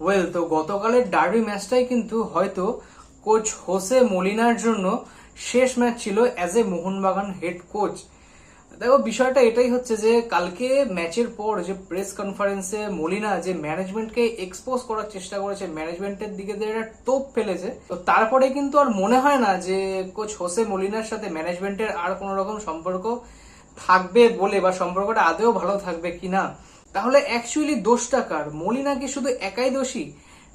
Well তো গতকালের derby ম্যাচটাই কিন্তু হয়তো কোচ হোসে মলিনার জন্য শেষ ম্যাচ ছিল as a Mohun Bagan head coach দেখো, বিষয়টা এটাই হচ্ছে যে কালকে ম্যাচের পর যে প্রেস কনফারেন্সে মলিনা যে ম্যানেজমেন্টকে এক্সপোজ করার চেষ্টা করেছে ম্যানেজমেন্টের দিকে যে একটা টোপ ফেলেছে। তো তারপরে কিন্তু আর মনে হয় না যে কোচ হোসে মলিনার সাথে ম্যানেজমেন্টের আর কোনো রকম সম্পর্ক থাকবে বলে বা সম্পর্কটা আদেও ভালো থাকবে কিনা। তাহলে অ্যাকচুয়ালি দোষটা কার? মলিনা কি শুধু একাই দোষী?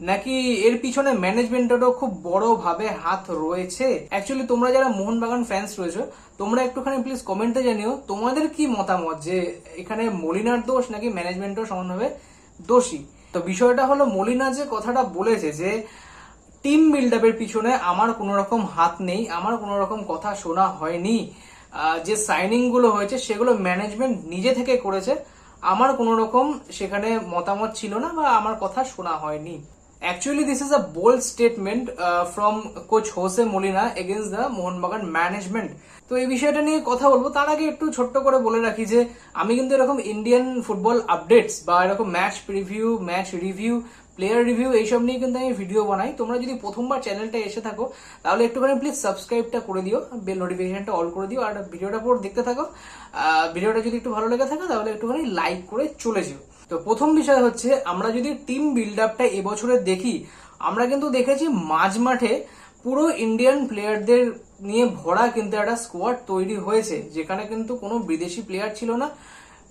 নাকি এর পিছনে ম্যানেজমেন্টেরও খুব বড় ভাবে হাত রয়েছে? অ্যাকচুয়ালি তোমরা যারা মোহনবাগান ফ্যান্স রয়েছো, তোমরা একটুখানি প্লিজ কমেন্টে জানিও, তোমাদের কি মতামত যে এখানে মলিনার দোষ নাকি ম্যানেজমেন্টও সমানভাবে দোষী? তো বিষয়টা হলো মলিনা যে কথাটা বলেছে যে টিম বিল্ড আপের পিছনে আমার কোনো রকম হাত নেই, আমার কোনো রকম কথা শোনা হয়নি। যে সাইনিংগুলো হয়েছে, সেগুলো ম্যানেজমেন্ট নিজে থেকে করেছে। আমার কোনো রকম সেখানে মতামত ছিল না বা আমার কথা শোনা হয়নি। Actually this is a bold statement from coach Jose Molina against the Mohun Bagan management তো এই বিষয়টা নিয়ে কথা বলব। তার আগে একটু ছোট্ট করে বলে রাখি যে, আমি কিন্তু এরকম ইন্ডিয়ান ফুটবল আপডেটস বা এরকম match preview match review player review এইসব নিয়ে কিন্তু আমি ভিডিও বানাই। তোমরা যদি প্রথমবার চ্যানেলটা এসে থাকো, তাহলে একটুখানি প্লিজ সাবস্ক্রাইবটা করে দিও বেল নোটিফিকেশনটা অল করে দিও, আর ভিডিওটা পুরো দেখতে থাকো। ভিডিওটা যদি একটু ভালো লেগে থাকে, তাহলে একটুখানি লাইক করে চলে যেও। তো প্রথম বিষয় হচ্ছে, আমরা যদি টিম বিল্ড আপটা এবছরে দেখি, আমরা কিন্তু দেখেছি মাঝ মাঠে পুরো ইন্ডিয়ান প্লেয়ারদের নিয়ে ভরা কিন্তু একটা স্কোয়াড তৈরি হয়েছে, যেখানে কিন্তু কোনো বিদেশি প্লেয়ার ছিল না।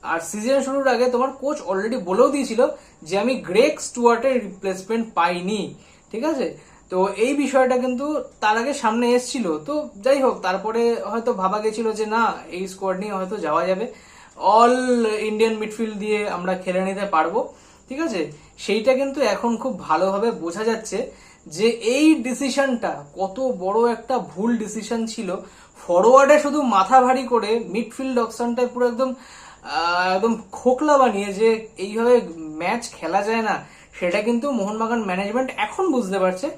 আর সিজন শুরুর আগে তোমার কোচ অলরেডি বলেও দিয়েছিল যে আমি গ্রেক স্টুয়ার্টের রিপ্লেসমেন্ট পাইনি, ঠিক আছে? তো এই বিষয়টা কিন্তু তার আগে সামনে এসেছিল। তো যাই হোক, তারপরে হয়তো ভাবা গেছিল যে না, এই স্কোয়াড নিয়ে হয়তো যাওয়া যাবে। অল ইন্ডিয়ান মিডফিল্ড দিয়ে আমরা খেলে নিতে পারব, ঠিক আছে? সেইটা কিন্তু এখন খুব ভালোভাবে বোঝা যাচ্ছে যে এই ডিসিশনটা কত বড় একটা ভুল ডিসিশন ছিল। ফরওয়ার্ডে শুধু মাথা ভারী করে মিডফিল্ড অপশনটা পুরো একদম একদম খোকলা বানিয়ে যে এইভাবে ম্যাচ খেলা যায় না, সেটা কিন্তু মোহনবাগান ম্যানেজমেন্ট এখন বুঝতে পারছে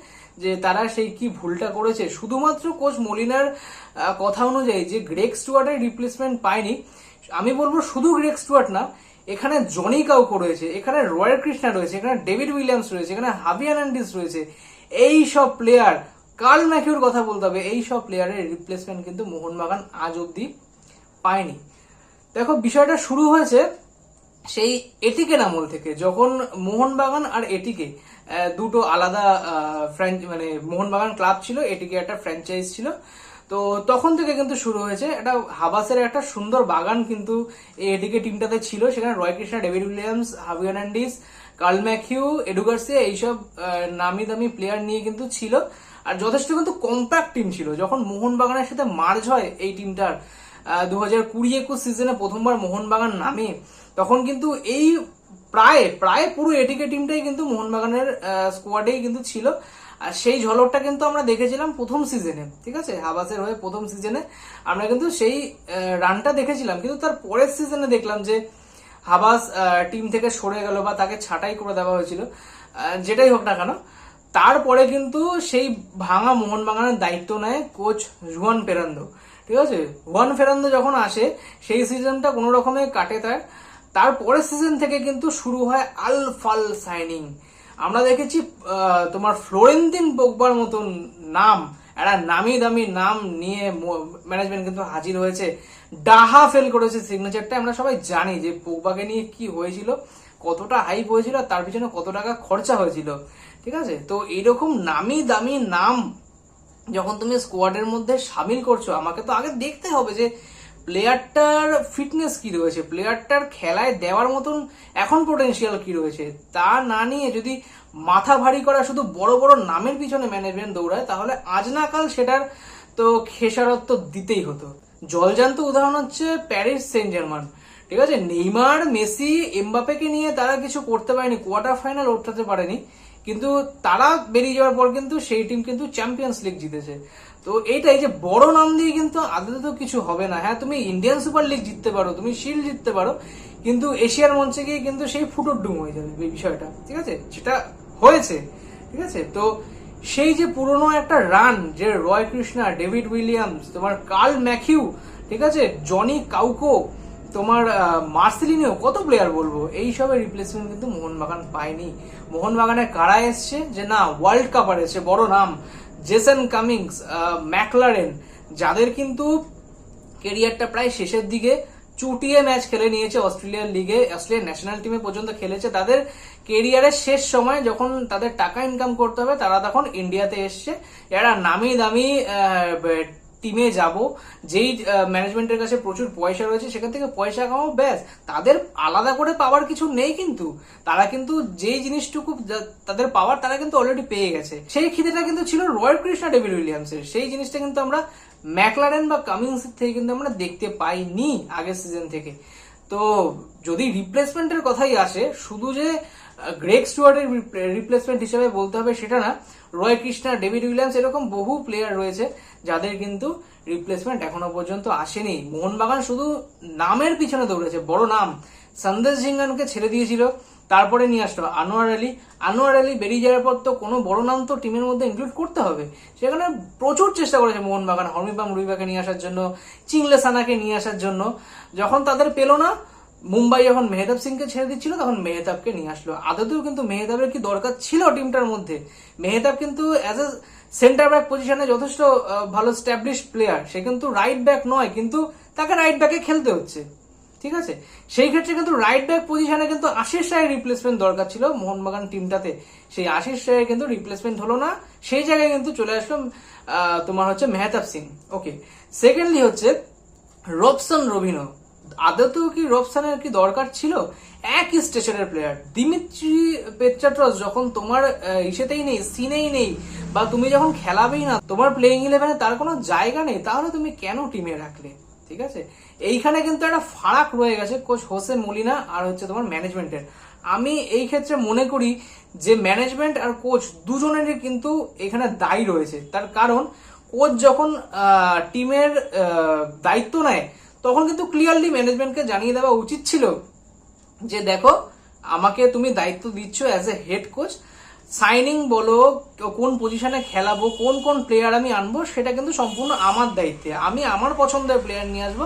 যে তারা সেই কি ভুলটা করেছে। শুধুমাত্র কোচ মলিনার কথা অনুযায়ী যে গ্রেক স্টুয়ার্টের রিপ্লেসমেন্ট পায়নি, আমি বলব শুধু গ্রেক স্টুয়ার্ট না, এখানে জনি কাউকো রয়েছে, এখানে রয়্যাল কৃষ্ণা রয়েছে, এখানে ডেভিড উইলিয়ামস রয়েছে, এখানে হাবিয়ান অ্যান্ডিস রয়েছে। এই সব প্লেয়ার কার্ল ম্যাকিউর কথা বলতে হবে, এই সব প্লেয়ারের রিপ্লেসমেন্ট কিন্তু মোহনবাগান আজ অব্দি পায়নি। দেখো, বিষয়টা শুরু হয়েছে সেই এটিকে আমল থেকে, যখন মোহনবাগান আর এটিকে দুটো আলাদা মানে মোহনবাগান ক্লাব ছিল, এটিকে একটা ফ্র্যাঞ্চাইজ ছিল। তো তখন থেকে কিন্তু শুরু হয়েছে। একটা হাবাসের একটা সুন্দর বাগান কিন্তু এটিকে টিমটাতে ছিল। সেখানে রয় কৃষ্ণা, ডেভিড উইলিয়ামস হাবিয়ান অ্যান্ডিস কার্ল ম্যাকিউ এডুগার্সিয়া এইসব নামি দামি প্লেয়ার নিয়ে কিন্তু ছিল। আর যথেষ্ট কিন্তু কম্প্যাক্ট টিম ছিল। যখন মোহনবাগানের সাথে মার্জ হয় এই টিমটার দু হাজার কুড়ি একুশ সিজনে প্রথমবার মোহনবাগান নামে, তখন কিন্তু এই প্রায় প্রায় পুরো এটিকে টিমটাই কিন্তু মোহনবাগানের স্কোয়াডেই কিন্তু ছিল। আর সেই ঝলকটা কিন্তু আমরা দেখেছিলাম প্রথম সিজনে, ঠিক আছে? হাবাসের হয়ে প্রথম সিজনে আমরা কিন্তু সেই রানটা দেখেছিলাম। কিন্তু তার পরের সিজনে দেখলাম যে হাবাস টিম থেকে সরে গেল বা তাকে ছাঁটাই করে দেওয়া হয়েছিল। যেটাই হোক না কেন, তারপরে কিন্তু সেই ভাঙা মোহনবাগানের দায়িত্ব নেয় কোচ জুয়ান ফেরান্দো ঠিক আছে? জুয়ান ফেরান্দো যখন আসে, সেই সিজনটা কোনো রকমে কাটে তার। তারপরের সিজন থেকে কিন্তু শুরু হয় আল ফাল সাইনিং আমরা দেখেছি তোমার ফ্লোরেন্তিন পোকবার মতন নাম, একটা নামি দামি নাম নিয়ে ম্যানেজমেন্ট কিন্তু হাজির হয়েছে। ডাহা ফেল করেছে সিগনেচারটা আমরা সবাই জানি যে পোকবাকে নিয়ে কি হয়েছিল, কতটা হাইপ হয়েছিল তার পিছনে কত টাকা খরচা হয়েছিল। ঠিক আছে? তো এইরকম নামি দামি নাম যখন তুমি স্কোয়াডের মধ্যে সামিল করছ, আমাকে তো আগে দেখতে হবে যে প্লেয়ারটার ফিটনেস কি রয়েছে। প্লেয়ারটার খেলায় দেওয়ার মতন এখন পোটেনশিয়াল কি রয়েছে? তা না নিয়ে যদি মাথা ভারী করা শুধু বড় বড় নামের পিছনে ম্যানেজমেন্ট দৌড়ায়, তাহলে আজ না কাল সেটার তো খেসারত তো দিতেই হতো। জলজান্ত উদাহরণ হচ্ছে প্যারিস সেন্ট জার্মান ঠিক আছে? নেইমার, মেসি এমবাপেকে নিয়ে তারা কিছু করতে পারেনি কোয়ার্টার ফাইনাল ওঠাতে পারেনি। কিন্তু তারা বেরিয়ে যাওয়ার পর কিন্তু সেই টিম কিন্তু চ্যাম্পিয়ন্স লিগ জিতেছে। তো এইটাই যে বড় নাম দিয়ে কিন্তু আদতে তো কিছু হবে না। হ্যাঁ তুমি ইন্ডিয়ান সুপার লিগ জিততে পারো, তুমি শিল্ড জিততে পারো, কিন্তু এশিয়ার মঞ্চে গিয়ে কিন্তু সেই ফুটোর ডুম হয়ে যাবে এই বিষয়টা, ঠিক আছে? সেটা হয়েছে, ঠিক আছে? তো সেই যে পুরনো একটা রান যে রয় কৃষ্ণা ডেভিড উইলিয়ামস তোমার কার্ল ম্যাকিউ ঠিক আছে? জনি কাউকো তোমার মার্সেলিনিও কত প্লেয়ার বলব? এই সবের রিপ্লেসমেন্ট কিন্তু মোহনবাগান পায়নি। মোহনবাগানে কারা এসছে? যে না ওয়ার্ল্ড কাপার এসছে, বড় নাম। জেসন কামিংস ম্যাকলারেন যাদের কিন্তু কেরিয়ারটা প্রায় শেষের দিকে চুটিয়ে ম্যাচ খেলে নিয়েছে অস্ট্রেলিয়ান লিগে অস্ট্রেলিয়ান ন্যাশনাল টিমে পর্যন্ত খেলেছে। তাদের কেরিয়ারের শেষ সময় যখন তাদের টাকা ইনকাম করতে হবে, তারা তখন ইন্ডিয়াতে এসছে। এরা নামি দামি টিমে যাব, যেই ম্যানেজমেন্টের কাছে প্রচুর পয়সা রয়েছে, সেখান থেকে পয়সা কামাও, ব্যাস। তাদের আলাদা করে পাওয়ার কিছু নেই কিন্তু। তারা কিন্তু যেই জিনিসটুকু তাদের পাওয়ার তারা কিন্তু অলরেডি পেয়ে গেছে। সেই খিদেটা কিন্তু ছিল রয়্যাল কৃষ্ণা ডেভিড উইলিয়ামসের। সেই জিনিসটা কিন্তু আমরা ম্যাকলারেন বা কামিংস থেকে কিন্তু আমরা দেখতে পাইনি আগের সিজন থেকে। তো যদি রিপ্লেসমেন্টের কথাই আসে, শুধু যে গ্রেক স্টুয়ার্টের রিপ্লেসমেন্ট হিসেবে বলতে হবে সেটা না। রয় কৃষ্ণা, ডেভিড উইলিয়ামস এরকম বহু প্লেয়ার রয়েছে যাদের কিন্তু রিপ্লেসমেন্ট এখনও পর্যন্ত আসেনি। মোহনবাগান শুধু নামের পিছনে দৌড়েছে, বড় নাম। সন্দেশ ঝিঙ্গানকে ছেড়ে দিয়েছিল, তারপরে নিয়ে আসলো আনোয়ার আলী। আনোয়ার আলী বেরিয়ে যাওয়ার পর তো কোনো বড় নাম তো টিমের মধ্যে ইনক্লুড করতে হবে। সেখানে প্রচুর চেষ্টা করেছে মোহনবাগান হরমিপাম রুইবাকে নিয়ে আসার জন্য, চিংলে সানাকে নিয়ে আসার জন্য। যখন তাদের পেল না মুম্বাই যখন মেহতাব সিংকে ছেড়ে দিচ্ছিল, তখন মেহতাবকে নিয়ে আসলো। আদতেও কিন্তু মেহতাবের কি দরকার ছিল টিমটার মধ্যে? মেহতাব কিন্তু অ্যাজ এ সেন্টার ব্যাক পজিশনে যথেষ্ট ভালো স্ট্যাবলিশ প্লেয়ার সে কিন্তু রাইট ব্যাক নয়, কিন্তু তাকে রাইট ব্যাকে খেলতে হচ্ছে। ঠিক আছে? সেই ক্ষেত্রে কিন্তু রাইট ব্যাক পজিশনে কিন্তু আশিস রায়ের রিপ্লেসমেন্ট দরকার ছিল মোহনবাগান টিমটাতে। সেই আশিস রায়ের কিন্তু রিপ্লেসমেন্ট হলো না। সেই জায়গায় কিন্তু চলে আসলো তোমার হচ্ছে মেহতাব সিং। ওকে সেকেন্ডলি হচ্ছে রবসন রবিনো আদতেও কি রবসানের কি দরকার ছিল? একই স্টেশনের প্লেয়ার দিমিত্রি পেট্রাট্রস যখন তোমার ইসেতেই নেই, সিনেই নেই, বা তুমি যখন খেলাবেই না, তোমার প্লেইং ইলেভেনে তার কোনো জায়গা নেই, তাহলে তুমি কেন টিমে রাখলে? ঠিক আছে? এইখানে কিন্তু একটা ফারাক রয়ে গেছে কোচ হোসে মলিনা আর হচ্ছে তোমার ম্যানেজমেন্টের আমি এই ক্ষেত্রে মনে করি যে ম্যানেজমেন্ট আর কোচ দুজনেরই কিন্তু এখানে দায়ী রয়েছে। তার কারণ, কোচ যখন টিমের দায়িত্ব নেয় তখন কিন্তু ক্লিয়ারলি ম্যানেজমেন্টকে জানিয়ে দেওয়া উচিত ছিল যে দেখো, আমাকে তুমি দায়িত্ব দিচ্ছ as a head coach signing বলো, কোন পজিশনে খেলাবো, কোন কোন প্লেয়ার আমি আনব, সেটা কিন্তু সম্পূর্ণ আমার দায়িত্বে। আমি আমার পছন্দের প্লেয়ার নিয়ে আসব,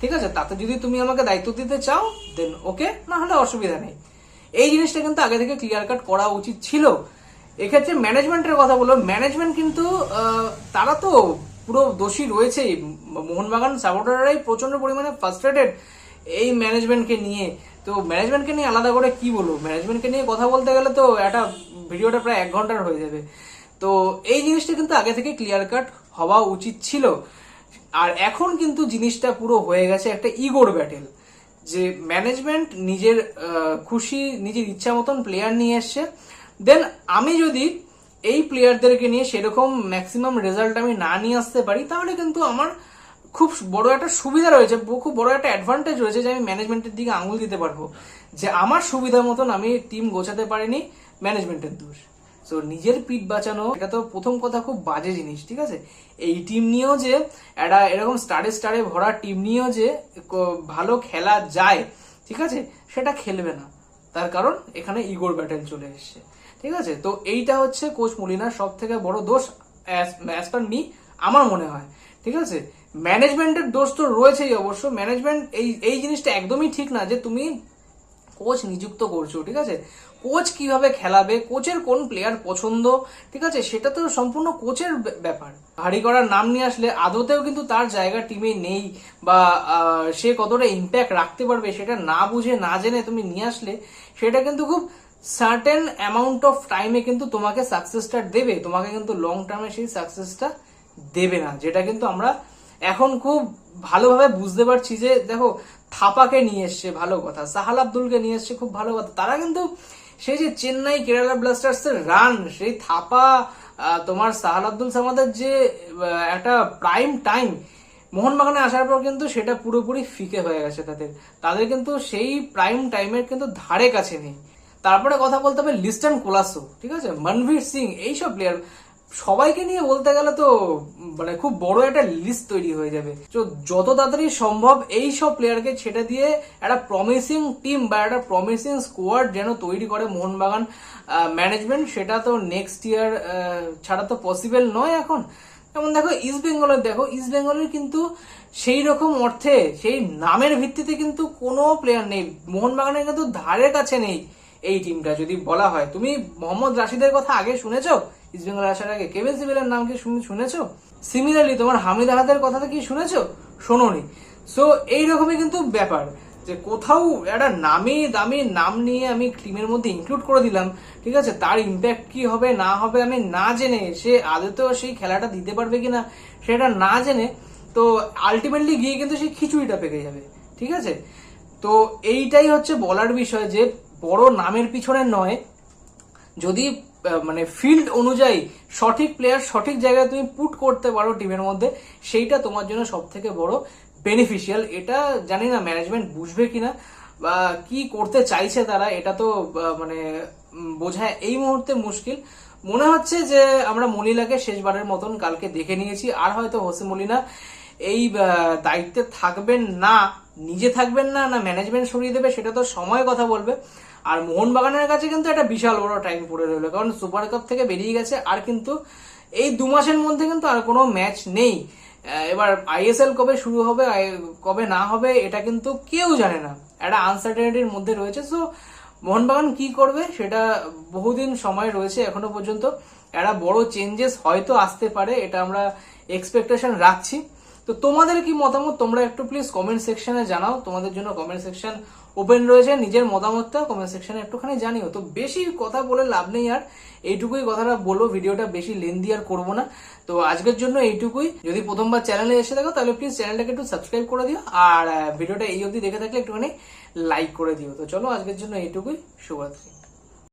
ঠিক আছে? তাতে যদি তুমি আমাকে দায়িত্ব দিতে চাও দেন ওকে না হলে অসুবিধা নেই। এই জিনিসটা কিন্তু আগে থেকে ক্লিয়ার কাট করা উচিত ছিল। এক্ষেত্রে ম্যানেজমেন্টের কথা বলো ম্যানেজমেন্ট কিন্তু তারা তো পুরো দোষী রয়েছেই। মোহনবাগান সাপোর্টাররাই প্রচণ্ড পরিমাণে ফার্স্ট্রেটেড এই ম্যানেজমেন্টকে নিয়ে। তো ম্যানেজমেন্টকে নিয়ে আলাদা করে কি বলব? ম্যানেজমেন্টকে নিয়ে কথা বলতে গেলে তো একটা ভিডিওটা প্রায় এক ঘণ্টার হয়ে যাবে। তো এই জিনিসটা কিন্তু আগে থেকে ক্লিয়ার কাট হওয়া উচিত ছিল। আর এখন কিন্তু জিনিসটা পুরো হয়ে গেছে একটা ইগোর ব্যাটেল যে ম্যানেজমেন্ট নিজের খুশি, নিজের ইচ্ছা মতন প্লেয়ার নিয়ে এসছে। দেন আমি যদি এই প্লেয়ারদেরকে নিয়ে সেরকম ম্যাক্সিমাম রেজাল্ট আমি না নিয়ে আসতে পারি, তাহলে কিন্তু আমার খুব বড় একটা সুবিধা রয়েছে, খুব বড় একটা অ্যাডভান্টেজ রয়েছে যে আমি ম্যানেজমেন্টের দিকে আঙুল দিতে পারব। যে আমার সুবিধা মতন আমি টিম গোছাতে পারিনি ম্যানেজমেন্টের দোষ। সো নিজের পিঠ বাঁচানো, এটা তো প্রথম কথা, খুব বাজে জিনিস, ঠিক আছে? এই টিম নিয়েও যে, একটা এরকম স্টারে স্টারে ভরা টিম নিয়েও যে ভালো খেলা যায়, ঠিক আছে? সেটা খেলবে না। তার কারণ, এখানে ইগোর ব্যাটেল চলে এসছে। ঠিক আছে? তো এইটা হচ্ছে কোচ মলিনার সব থেকে বড় দোষ অ্যাজ পার মি আমার মনে হয়। ঠিক আছে? ম্যানেজমেন্টের দোষ তো রয়েছেই অবশ্য। ম্যানেজমেন্ট এই এই জিনিসটা একদমই ঠিক না যে তুমি কোচ নিযুক্ত করছ, ঠিক আছে? কোচ কীভাবে খেলাবে, কোচের কোন প্লেয়ার পছন্দ, ঠিক আছে? সেটা তো সম্পূর্ণ কোচের ব্য- ব্যাপার। হাড়ি করার নাম নিয়ে আসলে আদতেও কিন্তু তার জায়গা টিমে নেই বা সে কতটা ইম্প্যাক্ট রাখতে পারবে সেটা না বুঝে, না জেনে তুমি নিয়ে আসলে, সেটা কিন্তু খুব সার্টেন অ্যামাউন্ট অফ টাইমে কিন্তু তোমাকে সাকসেসটা দেবে, তোমাকে কিন্তু লং টার্মে সেই সাকসেসটা দেবে না, যেটা কিন্তু আমরা এখন খুব ভালোভাবে বুঝতে পারছি যে, দেখো, থাপাকে নিয়ে এসছে ভালো কথা, সাহাল আব্দুলকে নিয়ে এসছে খুব ভালো কথা, তারা কিন্তু সেই যে চেন্নাই কেরালা ব্লাস্টার্স এর রান সেই থাপা তোমার সাহাল আব্দুল সামাদের যে একটা প্রাইম টাইম মোহনবাগানে আসার পর কিন্তু সেটা পুরোপুরি ফিকে হয়ে গেছে তাদের তাদের কিন্তু সেই প্রাইম টাইমের কিন্তু ধারে কাছে নেই। তারপরে কথা বলতে হবে লিস্টন কোলাসো, ঠিক আছে? মনভীর সিং, এইসব প্লেয়ার সবাইকে নিয়ে বলতে গেলে তো মানে খুব বড় একটা লিস্ট তৈরি হয়ে যাবে। তো যত তাড়াতাড়ি সম্ভব এই সব প্লেয়ারকে ছেড়ে দিয়ে একটা প্রমিসিং টিম বা একটা প্রমিসিং স্কোয়াড যেন তৈরি করে মোহনবাগান ম্যানেজমেন্ট সেটা তো নেক্সট ইয়ার ছাড়া তো পসিবল নয় এখন। যেমন দেখো ইস্ট বেঙ্গলের দেখো ইস্ট বেঙ্গলের কিন্তু সেই রকম অর্থে, সেই নামের ভিত্তিতে কিন্তু কোনো প্লেয়ার নেই। মোহনবাগানের কিন্তু ধারের কাছে নেই। এই টিমটা যদি বলা হয়, তুমি মোহাম্মদ রাশিদের কথা আগে শুনেছো? ইস্ট বেঙ্গল আসার আগে কেভিন সিভিলের নাম কি শুনে- শুনেছো? সিমিলারলি তোমার হামিদ আহাদের কথা কি শুনেছো? শোনোনি। সো এইরকমই কিন্তু ব্যাপার যে কোথাও একটা নামি দামি নাম নিয়ে আমি টিমের মধ্যে ইনক্লুড করে দিলাম, ঠিক আছে? তার ইম্প্যাক্ট কি হবে, না হবে, আমি না জেনে সে আদতেও সেই খেলাটা দিতে পারবে কিনা, সেটা না জেনে তো আলটিমেটলি গিয়ে কিন্তু সেই খিচুড়িটা পেকে যাবে, ঠিক আছে? তো এইটাই হচ্ছে বলার বিষয় যে বড় নামের পিছনে নয়, যদি মানে ফিল্ড অনুযায়ী সঠিক প্লেয়ার সঠিক জায়গায় তুমি পুট করতে পারো টিমের মধ্যে, সেইটা তোমার জন্য সব থেকে বড় বেনিফিশিয়াল এটা জানি না ম্যানেজমেন্ট বুঝবে কিনা বা কি করতে চাইছে তারা, এটা তো মানে বোঝা এই মুহূর্তে মুশকিল। মনে হচ্ছে যে আমরা মলিনাকে শেষবারের মতন কালকে দেখে নিয়েছি, আর হয়তো হোসে মলিনা এই দায়িত্বে থাকবেন না, নিজে থাকবেন না না ম্যানেজমেন্ট সরিয়ে দেবে, সেটা তো সময় কথা বলবে। আর মোহনবাগানের কাছে কিন্তু একটা বিশাল বড় টাইম পড়ে রইল, কারণ সুপার কাপ থেকে বেরিয়ে গেছে, আর কিন্তু এই দু মাসের মধ্যে কিন্তু আর কোনো ম্যাচ নেই। এবার আইএসএল কবে শুরু হবে কবে না হবে, এটা কিন্তু কেউ জানে না। একটা আনসার্টেনিটির মধ্যে রয়েছে। সো মোহনবাগান কি করবে, সেটা বহুদিন সময় রয়েছে এখনও পর্যন্ত। একটা বড় চেঞ্জেস হয়তো আসতে পারে, এটা আমরা এক্সপেকটেশন রাখছি। তো তোমাদের কি মতামত? তোমরা একটু প্লিজ কমেন্ট সেকশনে জানাও। তোমাদের জন্য কমেন্ট সেকশন ওপেন রয়েছে। নিজের মতামতটা কমেন্ট সেকশনে একটুখানি জানিও। তো বেশি কথা বলে লাভ নেই আর। এইটুকুই কথাটা বলব। ভিডিওটা বেশি লেন্দি আর করব না। তো আজকের জন্য এইটুকুই। যদি প্রথমবার চ্যানেলে এসে থাকো, তাহলে প্লিজ চ্যানেলটাকে একটু সাবস্ক্রাইব করে দিও। আর ভিডিওটা এই অবধি দেখে থাকলে একটুখানি লাইক করে দিও। তো চলো আজকের জন্য এইটুকুই। শুভরাত্রি।